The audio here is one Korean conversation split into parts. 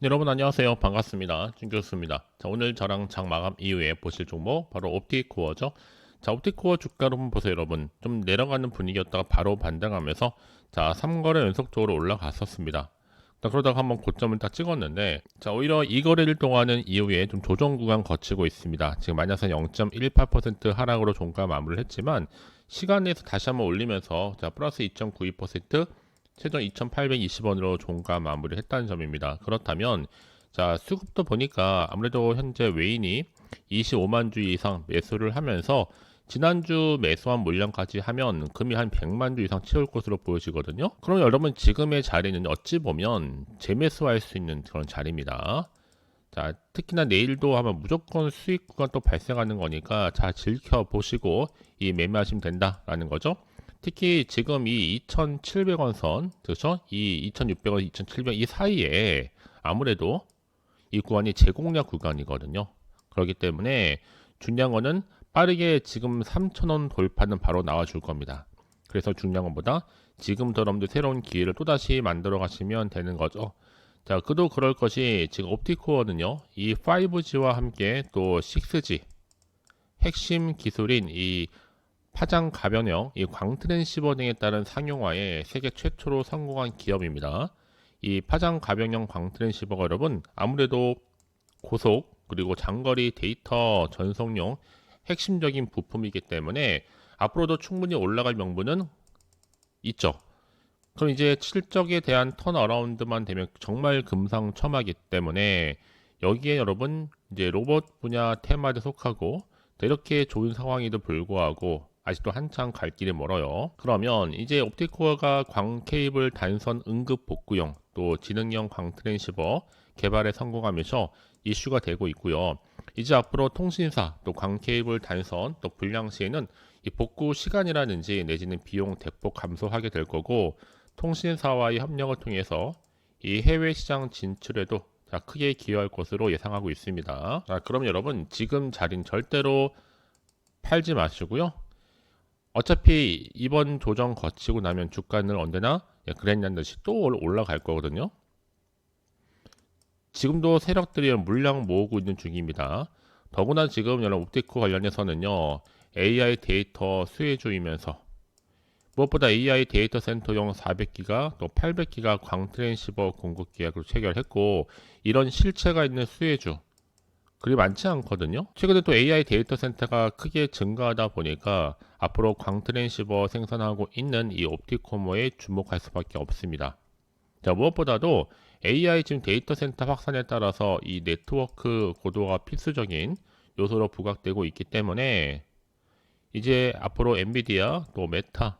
네, 여러분 안녕하세요. 반갑습니다. 준교수입니다. 자, 오늘 저랑 장 마감 이후에 보실 종목 바로 옵티코어죠. 자, 옵티코어 주가로 한번 보세요, 여러분. 좀 내려가는 분위기였다가 바로 반등하면서 자, 3거래 연속적으로 올라갔었습니다. 자, 그러다가 한번 고점을 딱 찍었는데 자, 오히려 이 거래를 동안은 이후에 좀 조정 구간 거치고 있습니다. 지금 마이너스 0.18% 하락으로 종가 마무리를 했지만 시간 내에서 다시 한번 올리면서 자, 플러스 2.92% 최종 2,820원으로 종가 마무리했다는 점입니다. 그렇다면 자 수급도 보니까 아무래도 현재 외인이 25만 주 이상 매수를 하면서 지난주 매수한 물량까지 하면 금이 한 100만 주 이상 채울 것으로 보여지거든요. 그럼 여러분 지금의 자리는 어찌 보면 재매수할 수 있는 그런 자리입니다. 자, 특히나 내일도 하면 무조건 수익 구간 또 발생하는 거니까 자, 즐겨 보시고 이 매매하시면 된다라는 거죠. 특히 지금 이 2,700원 선, 그렇죠? 이 2,600원, 2,700원 이 사이에 아무래도 이 구간이 제공량 구간이거든요. 그렇기 때문에 거는 빠르게 지금 3,000원 돌파는 바로 나와줄 겁니다. 그래서 중요한 것보다 지금 여러분들 새로운 기회를 또다시 만들어 가시면 되는 거죠. 자, 그도 그럴 것이 지금 옵티코어는요, 이 5G와 함께 또 6G 핵심 기술인 이 파장 가변형, 이 광트랜시버 등에 따른 상용화에 세계 최초로 성공한 기업입니다. 이 파장 가변형 광트랜시버가 여러분 아무래도 고속 그리고 장거리 데이터 전송용 핵심적인 부품이기 때문에 앞으로도 충분히 올라갈 명분은 있죠. 그럼 이제 실적에 대한 턴어라운드만 되면 정말 금상첨화기 때문에 여기에 여러분 이제 로봇 분야 테마에 속하고 이렇게 좋은 상황에도 불구하고 아직도 한창 갈 길이 멀어요. 그러면 이제 옵티코어가 광 케이블 단선 응급 복구용 또 지능형 광 트랜시버 개발에 성공하면서 이슈가 되고 있고요. 이제 앞으로 통신사 또 광 케이블 단선 또 불량 시에는 이 복구 시간이라든지 내지는 비용 대폭 감소하게 될 거고 통신사와의 협력을 통해서 이 해외 시장 진출에도 자, 크게 기여할 것으로 예상하고 있습니다. 자, 그럼 여러분 지금 자리는 절대로 팔지 마시고요. 어차피 이번 조정 거치고 나면 주가는 언제나 그랬냐는 듯이 또 올라갈 거거든요. 지금도 세력들이 물량 모으고 있는 중입니다. 더구나 지금 여러분 옵티코 관련해서는요. AI 데이터 수혜주이면서 무엇보다 AI 데이터 센터용 400기가 또 800기가 광트랜시버 공급 계약으로 체결했고 이런 실체가 있는 수혜주 그리 많지 않거든요. 최근에 또 AI 데이터 센터가 크게 증가하다 보니까 앞으로 광트랜시버 생산하고 있는 이 옵티코모에 주목할 수밖에 없습니다. 자, 무엇보다도 AI 지금 데이터 센터 확산에 따라서 이 네트워크 고도가 필수적인 요소로 부각되고 있기 때문에 이제 앞으로 엔비디아 또 메타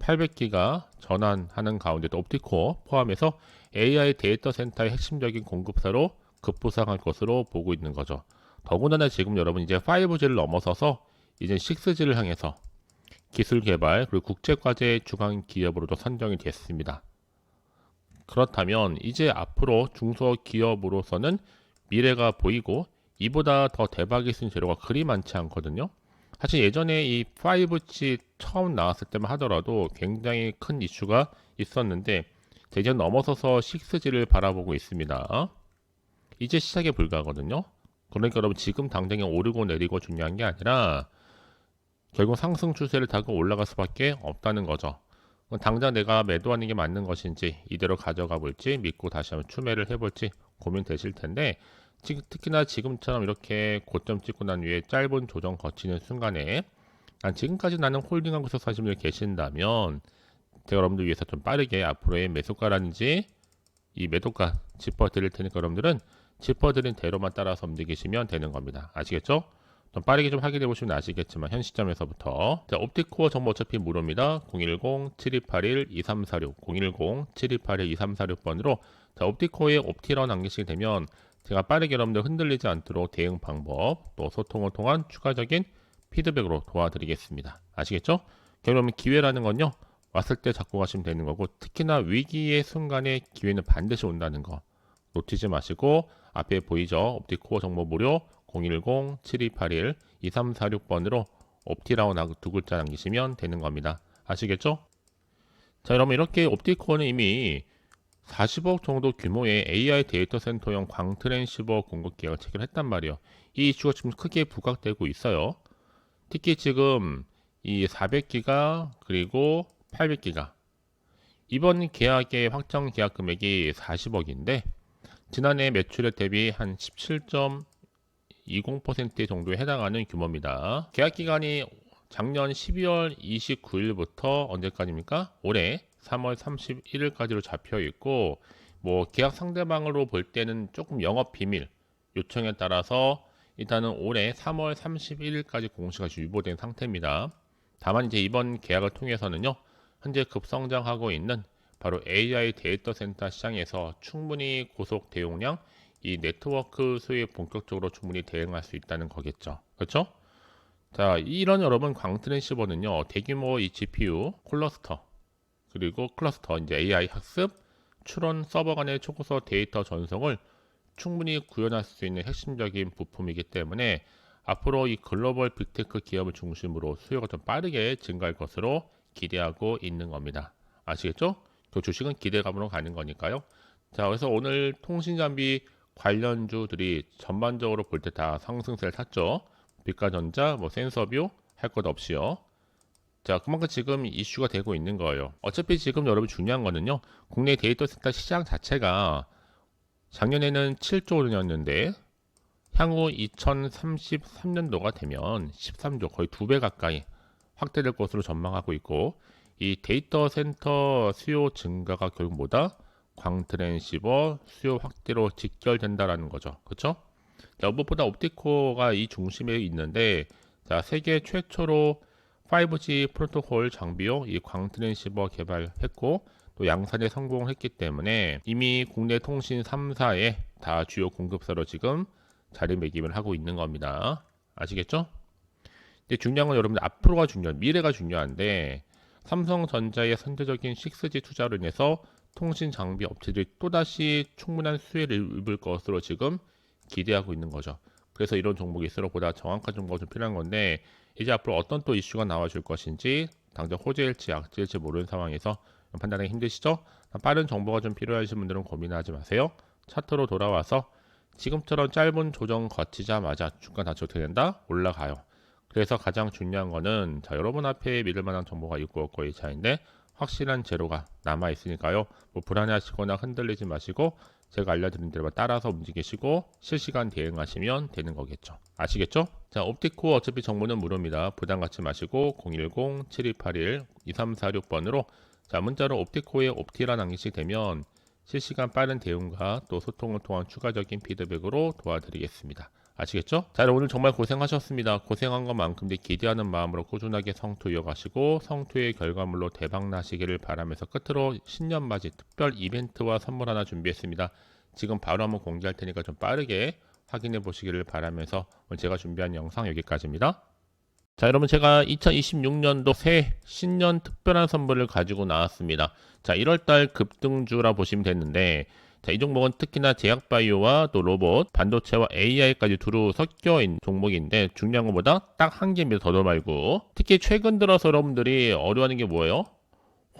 800기가 전환하는 가운데 또 옵티코 포함해서 AI 데이터 센터의 핵심적인 공급사로 급부상할 것으로 보고 있는 거죠. 더군다나 지금 여러분 이제 5G를 넘어서서 이제 6G를 향해서 기술 개발 그리고 국제 과제 주간 기업으로도 선정이 됐습니다. 그렇다면 이제 앞으로 중소 기업으로서는 미래가 보이고 이보다 더 대박이 쓴 재료가 그리 많지 않거든요. 사실 예전에 이 5G 처음 나왔을 때만 하더라도 굉장히 큰 이슈가 있었는데 이제 넘어서서 6G를 바라보고 있습니다. 이제 시작에 불과하거든요. 그러니까 여러분 지금 당장에 오르고 내리고 중요한 게 아니라 결국 상승 추세를 타고 올라갈 수밖에 없다는 거죠. 당장 내가 매도하는 게 맞는 것인지 이대로 가져가 볼지 믿고 다시 한번 추매를 해볼지 고민되실 텐데 특히나 지금처럼 이렇게 고점 찍고 난 위에 짧은 조정 거치는 순간에 지금까지 나는 홀딩하고 있어 사신 분이 계신다면 제가 여러분들 위해서 좀 빠르게 앞으로의 매수가라든지 이 매도가 짚어드릴 테니까 여러분들은 짚어드린 대로만 따라서 움직이시면 되는 겁니다. 아시겠죠? 좀 빠르게 좀 확인해 보시면 아시겠지만 현 시점에서부터 자, 옵티코어 정보 어차피 무료입니다. 010-7281-2346 010-7281-2346번으로 자, 옵티코어에 옵티런 남기시게 되면 제가 빠르게 여러분들 흔들리지 않도록 대응 방법 또 소통을 통한 추가적인 피드백으로 도와드리겠습니다. 아시겠죠? 결국 기회라는 건요. 왔을 때 잡고 가시면 되는 거고 특히나 위기의 순간에 기회는 반드시 온다는 거 놓치지 마시고 앞에 보이죠? 옵티코어 정보 무료 010-7281-2346번으로 옵티라운하고 두 글자 남기시면 되는 겁니다. 아시겠죠? 자 여러분 이렇게 옵티코어는 이미 40억 정도 규모의 AI 데이터 센터용 광트랜시버 공급 계약을 체결했단 말이에요. 이 이슈가 지금 크게 부각되고 있어요. 특히 지금 이 400기가 그리고 800기가 이번 계약의 확정 계약 금액이 40억인데 지난해 매출액 대비 한 17.20% 정도에 해당하는 규모입니다. 계약 기간이 작년 12월 29일부터 언제까지입니까? 올해 3월 31일까지로 잡혀 있고 뭐 계약 상대방으로 볼 때는 조금 영업 비밀 요청에 따라서 일단은 올해 3월 31일까지 공시가 유보된 상태입니다. 다만 이제 이번 계약을 통해서는요. 현재 급성장하고 있는 바로 AI 데이터 센터 시장에서 충분히 고속 대용량 이 네트워크 수요에 본격적으로 충분히 대응할 수 있다는 거겠죠. 그렇죠? 자, 이런 여러분 광트랜시버는요. 대규모 이 GPU 클러스터 그리고 클러스터 이제 AI 학습 추론 서버 간의 초고속 데이터 전송을 충분히 구현할 수 있는 핵심적인 부품이기 때문에 앞으로 이 글로벌 빅테크 기업을 중심으로 수요가 좀 빠르게 증가할 것으로 기대하고 있는 겁니다. 아시겠죠? 그 주식은 기대감으로 가는 거니까요. 자, 그래서 오늘 통신 장비 관련주들이 전반적으로 볼 때 다 상승세를 탔죠. 빛가전자, 뭐 센서뷰 할 것 없이요. 자, 그만큼 지금 이슈가 되고 있는 거예요. 어차피 지금 여러분 중요한 거는요. 국내 데이터 센터 시장 자체가 작년에는 7조 원이었는데 향후 2033년도가 되면 13조 거의 두 배 가까이 확대될 것으로 전망하고 있고 이 데이터 센터 수요 증가가 결국 뭐다? 광트랜시버 수요 확대로 직결된다라는 거죠. 그렇죠? 자, 무엇보다 옵티코가 이 중심에 있는데 자, 세계 최초로 5G 프로토콜 장비용 이 광트랜시버 개발했고 또 양산에 성공을 했기 때문에 이미 국내 통신 3사의 다 주요 공급사로 지금 자리매김을 하고 있는 겁니다. 아시겠죠? 근데 중요한 건 여러분들 앞으로가 중요한 미래가 중요한데 삼성전자의 선제적인 6G 투자로 인해서 통신 장비 업체들이 또다시 충분한 수혜를 입을 것으로 지금 기대하고 있는 거죠. 그래서 이런 종목일수록 보다 정확한 정보가 좀 필요한 건데 이제 앞으로 어떤 또 이슈가 나와줄 것인지 당장 호재일지 악재일지 모르는 상황에서 판단하기 힘드시죠? 빠른 정보가 좀 필요하신 분들은 고민하지 마세요. 차트로 돌아와서 지금처럼 짧은 조정 거치자마자 주가 다시 어떻게 된다? 올라가요. 그래서 가장 중요한 거는 자 여러분 앞에 믿을 만한 정보가 있고 없고의 차이인데 확실한 재료가 남아 있으니까요. 뭐 불안해하시거나 흔들리지 마시고 제가 알려드린 대로 따라서 움직이시고 실시간 대응하시면 되는 거겠죠. 아시겠죠? 자, 옵티코 어차피 정보는 무료입니다. 부담 갖지 마시고 010-7281-2346번으로 자, 문자로 옵티코에 옵티라 남기시 되면 실시간 빠른 대응과 또 소통을 통한 추가적인 피드백으로 도와드리겠습니다. 아시겠죠? 자, 오늘 정말 고생하셨습니다. 고생한 것만큼 기대하는 마음으로 꾸준하게 성투 이어가시고 성투의 결과물로 대박 나시기를 바라면서 끝으로 신년 맞이 특별 이벤트와 선물 하나 준비했습니다. 지금 바로 한번 공개할 테니까 좀 빠르게 확인해 보시기를 바라면서 오늘 제가 준비한 영상 여기까지입니다. 자, 여러분 제가 2026년도 새 신년 특별한 선물을 가지고 나왔습니다. 자, 1월달 급등주라 보시면 되는데 자, 이 종목은 특히나 제약바이오와 또 로봇, 반도체와 AI까지 두루 섞여 있는 종목인데 중요한 것보다 딱 한 개입니다. 더도 말고. 특히 최근 들어서 여러분들이 어려워하는 게 뭐예요?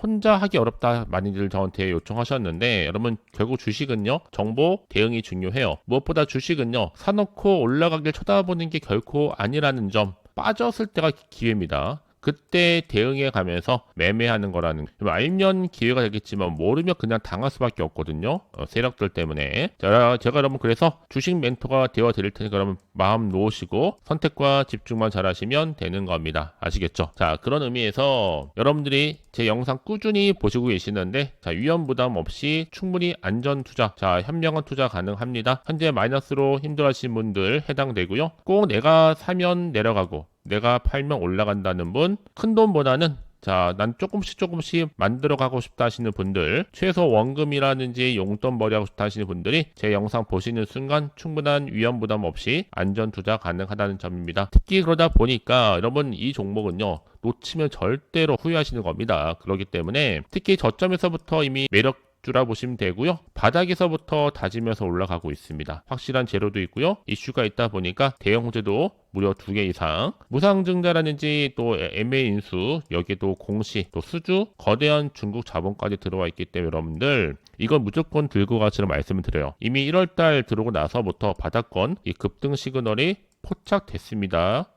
혼자 하기 어렵다 많이들 저한테 요청하셨는데 여러분 결국 주식은요 정보 대응이 중요해요 무엇보다 주식은요 사놓고 올라가길 쳐다보는 게 결코 아니라는 점 빠졌을 때가 기회입니다 그때 대응해 가면서 매매하는 거라는 알면 기회가 되겠지만 모르면 그냥 당할 수밖에 없거든요. 어, 세력들 때문에. 자, 제가 여러분 그래서 주식 멘토가 되어 드릴 테니까 여러분 마음 놓으시고 선택과 집중만 잘하시면 되는 겁니다. 아시겠죠? 자, 그런 의미에서 여러분들이 제 영상 꾸준히 보시고 계시는데 자, 위험 부담 없이 충분히 안전 투자, 자, 현명한 투자 가능합니다. 현재 마이너스로 힘들어하신 분들 해당되고요. 꼭 내가 사면 내려가고 내가 팔면 올라간다는 분, 큰 돈보다는 자, 난 조금씩 조금씩 만들어 가고 싶다 하시는 분들, 최소 원금이라든지 용돈 벌이하고 싶다 하시는 분들이 제 영상 보시는 순간 충분한 위험 부담 없이 안전 투자 가능하다는 점입니다. 특히 그러다 보니까 여러분 이 종목은요, 놓치면 절대로 후회하시는 겁니다. 그렇기 때문에 특히 저점에서부터 이미 매력 주라 보시면 되고요. 바닥에서부터 다지면서 올라가고 있습니다. 확실한 재료도 있고요. 이슈가 있다 보니까 대형 호재도 무려 두개 이상 무상증자라든지 또 MA 인수 여기도 공시 또 수주 거대한 중국 자본까지 들어와 있기 때문에 여러분들 이건 무조건 들고 가시는 말씀을 드려요. 이미 1월달 들어오고 나서부터 바닥권 이 급등 시그널이 포착됐습니다.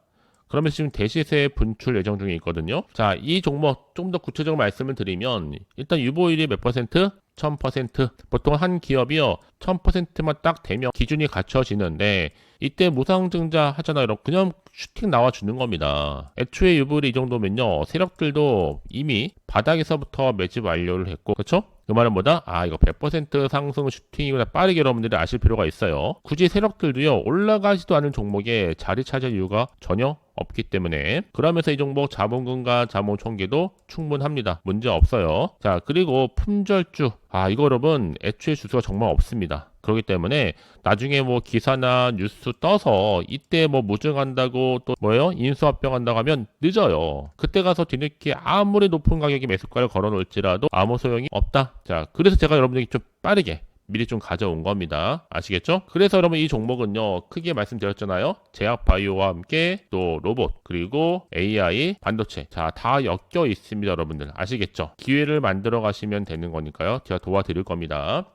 그러면 지금 대시세 분출 예정 중에 있거든요. 자, 이 종목 좀 더 구체적으로 말씀을 드리면 일단 유보율이 몇 퍼센트? 1000% 보통 한 기업이요 1000%만 딱 되면 기준이 갖춰지는데 이때 무상증자 하잖아요 여러분 그냥 슈팅 나와주는 겁니다 애초에 유보율이 이 정도면요 세력들도 이미 바닥에서부터 매집 완료를 했고 그렇죠? 그 말은 뭐다? 아 이거 100% 상승 슈팅이구나 빠르게 여러분들이 아실 필요가 있어요 굳이 세력들도요 올라가지도 않은 종목에 자리 찾을 이유가 전혀 없기 때문에 그러면서 이 종목 자본금과 자본 총계도 충분합니다. 문제 없어요. 자 그리고 품절주 아 이거 여러분 애초에 주수가 정말 없습니다. 그렇기 때문에 나중에 뭐 기사나 뉴스 떠서 이때 뭐 무증한다고 또 뭐예요 인수합병한다고 하면 늦어요. 그때 가서 뒤늦게 아무리 높은 가격의 매수가를 걸어놓을지라도 아무 소용이 없다. 자 그래서 제가 여러분에게 좀 빠르게 미리 좀 가져온 겁니다. 아시겠죠? 그래서 여러분 이 종목은요, 크게 말씀드렸잖아요. 제약 바이오와 함께 또 로봇, 그리고 AI, 반도체. 자, 다 엮여 있습니다, 여러분들. 아시겠죠? 기회를 만들어 가시면 되는 거니까요. 제가 도와드릴 겁니다.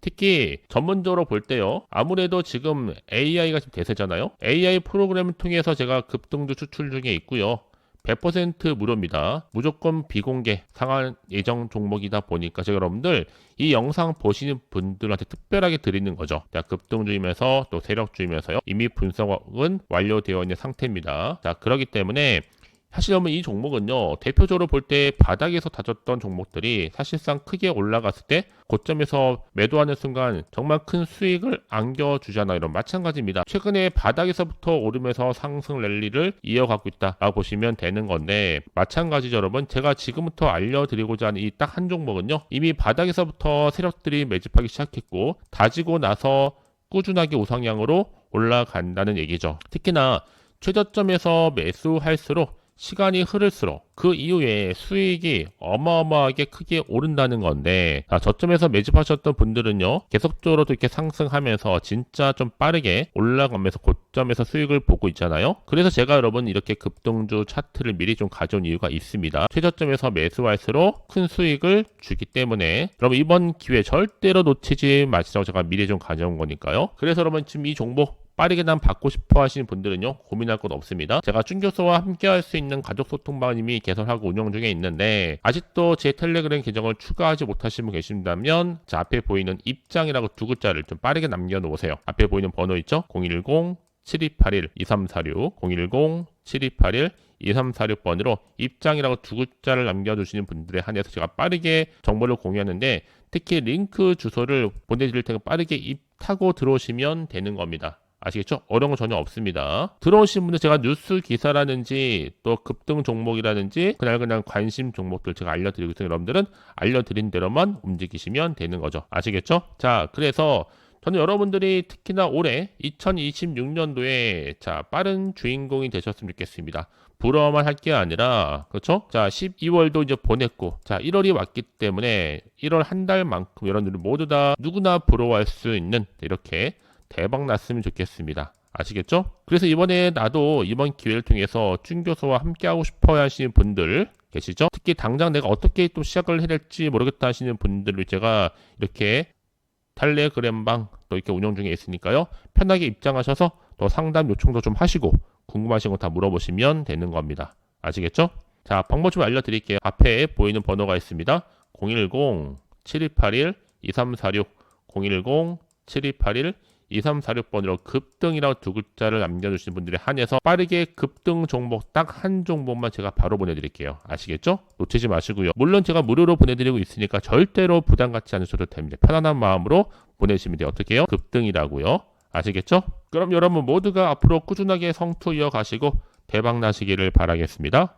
특히 전문적으로 볼 때요. 아무래도 지금 AI가 지금 대세잖아요. AI 프로그램을 통해서 제가 급등주 추출 중에 있고요. 100% 무료입니다. 무조건 비공개 상한 예정 종목이다 보니까 제가 여러분들 이 영상 보시는 분들한테 특별하게 드리는 거죠. 자, 급등주임에서 또 세력주임에서요. 이미 분석은 완료되어 있는 상태입니다. 자, 그렇기 때문에 사실 여러분 이 종목은요 대표적으로 볼 때 바닥에서 다졌던 종목들이 사실상 크게 올라갔을 때 고점에서 매도하는 순간 정말 큰 수익을 안겨주잖아요. 이런 마찬가지입니다. 최근에 바닥에서부터 오르면서 상승 랠리를 이어가고 있다라고 보시면 되는 건데 마찬가지죠 여러분 제가 지금부터 알려드리고자 하는 이 딱 한 종목은요 이미 바닥에서부터 세력들이 매집하기 시작했고 다지고 나서 꾸준하게 우상향으로 올라간다는 얘기죠. 특히나 최저점에서 매수할수록 시간이 흐를수록 그 이후에 수익이 어마어마하게 크게 오른다는 건데 자, 저점에서 매집하셨던 분들은요 계속적으로 또 이렇게 상승하면서 진짜 좀 빠르게 올라가면서 고점에서 수익을 보고 있잖아요? 그래서 제가 여러분 이렇게 급등주 차트를 미리 좀 가져온 이유가 있습니다. 최저점에서 매수할수록 큰 수익을 주기 때문에. 여러분 이번 기회 절대로 놓치지 마시라고 제가 미리 좀 가져온 거니까요. 그래서 여러분 지금 이 종목 빠르게 난 받고 싶어 하시는 분들은요 고민할 것 없습니다. 제가 준교수와 함께 할 수 있는 가족 소통방은 이미 개설하고 운영 중에 있는데 아직도 제 텔레그램 계정을 추가하지 못하신 분 계신다면 자 앞에 보이는 입장이라고 두 글자를 좀 빠르게 남겨놓으세요. 앞에 보이는 번호 있죠? 010 7281 2346 010 7281 2346번으로 입장이라고 두 글자를 남겨주시는 분들에 한해서 제가 빠르게 정보를 공유하는데 특히 링크 주소를 보내드릴 테니까 빠르게 입 타고 들어오시면 되는 겁니다. 아시겠죠? 어려운 건 전혀 없습니다. 들어오신 분들 제가 뉴스 기사라든지 또 급등 종목이라든지 그날 그냥 관심 종목들 제가 알려드리고 있어요. 여러분들은 알려드린 대로만 움직이시면 되는 거죠. 아시겠죠? 자, 그래서 저는 여러분들이 특히나 올해 2026년도에 자 빠른 주인공이 되셨으면 좋겠습니다. 부러워만 할 게 아니라 그렇죠? 자 12월도 이제 보냈고 자 1월이 왔기 때문에 1월 한 달만큼 여러분들 모두 다 누구나 부러워할 수 있는 이렇게 대박 났으면 좋겠습니다. 아시겠죠? 그래서 이번에 나도 이번 기회를 통해서 준 교수와 함께하고 싶어 하시는 분들 계시죠? 특히 당장 내가 어떻게 또 시작을 해야 될지 모르겠다 하시는 분들을 제가 이렇게 텔레그램방 또 이렇게 운영 중에 있으니까요. 편하게 입장하셔서 또 상담 요청도 좀 하시고 궁금하신 거 다 물어보시면 되는 겁니다. 아시겠죠? 자, 방법 좀 알려드릴게요. 앞에 보이는 번호가 있습니다. 010-7281-2346 010-7281 2346번으로 급등이라고 두 글자를 남겨주신 분들에 한해서 빠르게 급등 종목 딱 한 종목만 제가 바로 보내드릴게요. 아시겠죠? 놓치지 마시고요. 물론 제가 무료로 보내드리고 있으니까 절대로 부담 갖지 않으셔도 됩니다. 편안한 마음으로 보내시면 돼요. 어떻게 해요? 급등이라고요. 아시겠죠? 그럼 여러분 모두가 앞으로 꾸준하게 성투 이어가시고 대박 나시기를 바라겠습니다.